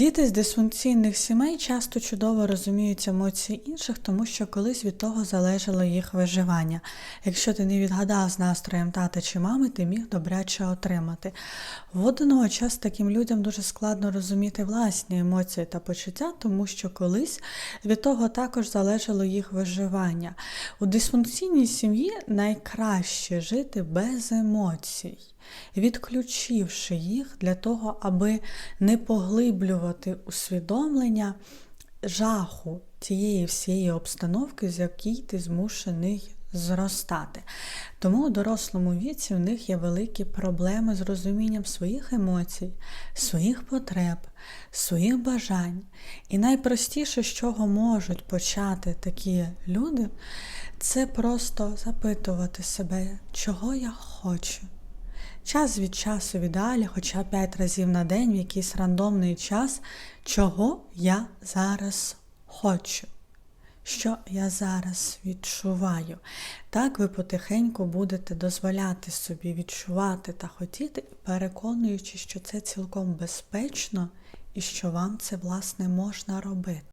Діти з дисфункційних сімей часто чудово розуміють емоції інших, тому що колись від того залежало їх виживання. Якщо ти не відгадав з настроєм тата чи мами, ти міг добряче отримати. Водночас таким людям дуже складно розуміти власні емоції та почуття, тому що колись від того також залежало їх виживання. У дисфункційній сім'ї найкраще жити без емоцій відключивши їх для того, аби не поглиблювати усвідомлення жаху тієї всієї обстановки, з якій ти змушений зростати. Тому у дорослому віці у них є великі проблеми з розумінням своїх емоцій, своїх потреб, своїх бажань. І найпростіше, з чого можуть почати такі люди, це просто запитувати себе, чого я хочу. Час від часу в ідеалі, хоча 5 разів на день в якийсь рандомний час, чого я зараз хочу, що я зараз відчуваю. Так ви потихеньку будете дозволяти собі відчувати та хотіти, переконуючи, що це цілком безпечно і що вам це власне можна робити.